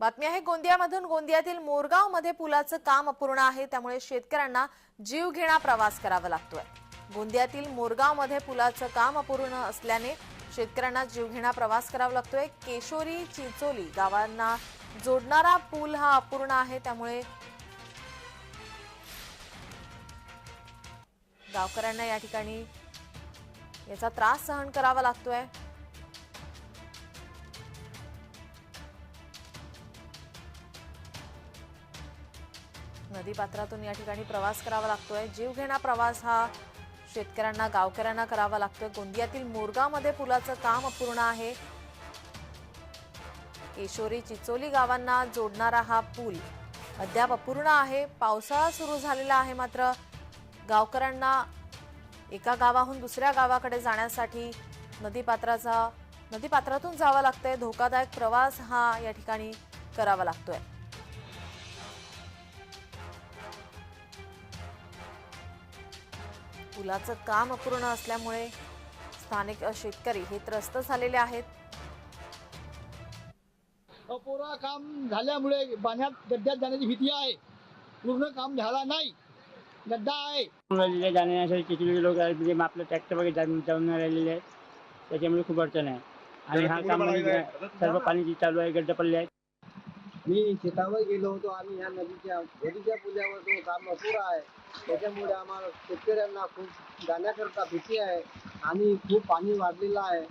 बातमी आहे गोंदियामधून गोंदियातील मोरगावमध्ये पुलाचं काम अपूर्ण आहे त्यामुळे शेतकऱ्यांना जीवघेणा प्रवास करावा लागतोय. गोंदियातील मोरगावमध्ये पुलाचं काम अपूर्ण असल्याने शेतकऱ्यांना जीवघेणा प्रवास करावा लागतोय. केशोरी चिंचोली गावांना जोडणारा पूल हा अपूर्ण आहे त्यामुळे गावकऱ्यांना या ठिकाणी याचा त्रास सहन करावा लागतोय. नदीपात्रातून या ठिकाणी प्रवास करावा लागतोय. जीवघेणा प्रवास हा शेतकऱ्यांना गावकऱ्यांना करावा लागतोय. गोंदियातील मोरगावमध्ये पुलाचं काम अपूर्ण आहे. केशोरी चिचोली गावांना जोडणारा हा पूल अद्याप अपूर्ण आहे. पावसाळा सुरू झालेला आहे मात्र गावकऱ्यांना एका गावाहून दुसऱ्या गावाकडे जाण्यासाठी नदीपात्राचा नदीपात्रातून जावं लागतंय. धोकादायक प्रवास हा या ठिकाणी करावा लागतोय. पुलाचं काम अपूर्ण असल्यामुळे स्थानिक शेतकरी हे त्रस्त झालेले आहेत. अपुरा काम झाल्यामुळे पाण्यात गड्ड्यात जाण्याची भीती आहे. पूर्ण काम झाला नाही. गड्डा आहे. जाण्यासाठी किती लोक आहेत म्हणजे आपलं ट्रॅक्टर वगैरे जाऊन राहिलेले आहेत. त्याच्यामुळे खूप अडचण आहे. आणि हा काम म्हणजे सर्व पाणी चालू आहे गड्डे पडले आहेत. मी शेतावर गेलो होतो. आम्ही ह्या नदीच्या नदीच्या पुलावर तो काम अपुरा आहे त्याच्यामुळे आम्हाला शेतकऱ्यांना खूप जाण्याकरता भीती आहे. आणि खूप पाणी वाढलेलं आहे.